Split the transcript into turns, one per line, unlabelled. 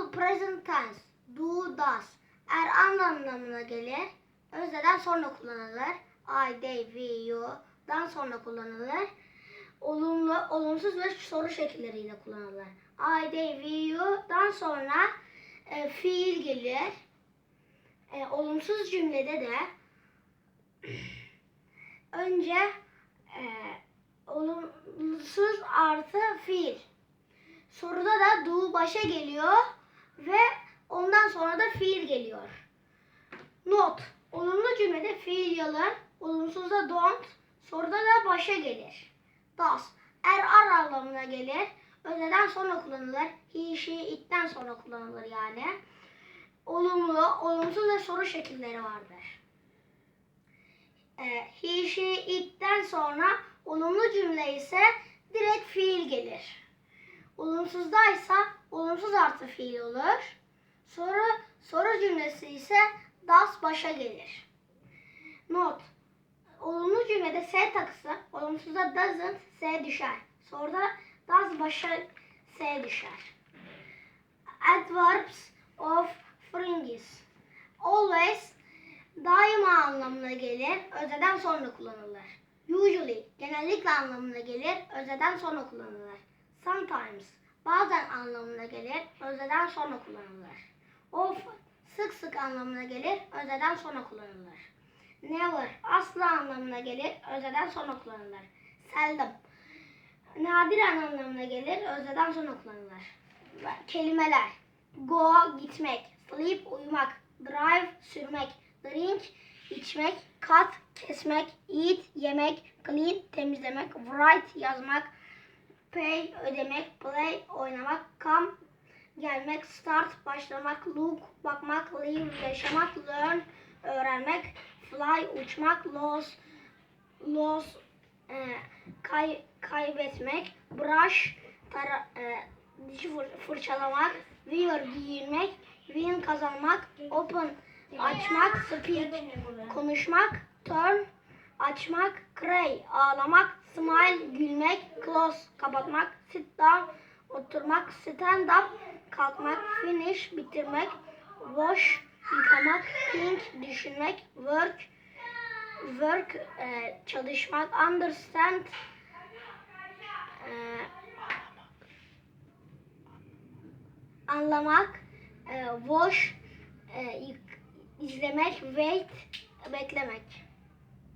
Simple present tense. Do, does. Er anlamına gelir. Özneden sonra kullanılır. I, they, we, you. Dan sonra kullanılır. Olumlu, olumsuz ve soru şekilleriyle kullanılır. I, they, we, you. Dan sonra e, fiil gelir. E, olumsuz cümlede de önce e, olumsuz artı fiil. Soruda da do başa geliyor ve ondan sonra da fiil geliyor. Not. Olumlu cümlede fiil alır, olumsuzda don't, soruda da başa gelir. Does. Er ar anlamına gelir. Özneden sonra kullanılır. He, she, it'ten sonra kullanılır yani. Olumlu, olumsuz ve soru şekilleri vardır. Ee, he, she, it'ten sonra olumlu cümle ise direkt fiil gelir. Olumsuzdaysa olumsuz artı fiil olur. Soru soru cümlesi ise das başa gelir. Not. Olumlu cümlede s takısı, olumsuzda doesn't s düşer. Soruda does başa s düşer. Adverbs of fringes. Always daima anlamına gelir, özneden sonra kullanılır. Usually genellikle anlamına gelir, özneden sonra kullanılır. Sometimes bazen anlamına gelir, özneden sonra kullanılır. Often sık sık anlamına gelir, özneden sonra kullanılır. Never asla anlamına gelir, özneden sonra kullanılır. Seldom nadiren anlamına gelir, özneden sonra kullanılır. Kelimeler go gitmek, sleep uyumak, drive sürmek, drink içmek, cut kesmek, eat yemek, clean temizlemek, write yazmak, pay ödemek, play oynamak, come gelmek, start başlamak, look bakmak, live yaşamak, learn öğrenmek, fly uçmak, lose lose e, kay, kaybetmek, brush tara, e, dişi fır- fırçalamak, wear giyinmek, win kazanmak, open açmak, speak konuşmak, turn açmak, cry ağlamak, smile gülmek, close kapatmak, sit down oturmak, stand up kalkmak, finish bitirmek, wash yıkamak, think düşünmek, work work e, çalışmak, understand e, anlamak, e, yık- izlemek, wait beklemek.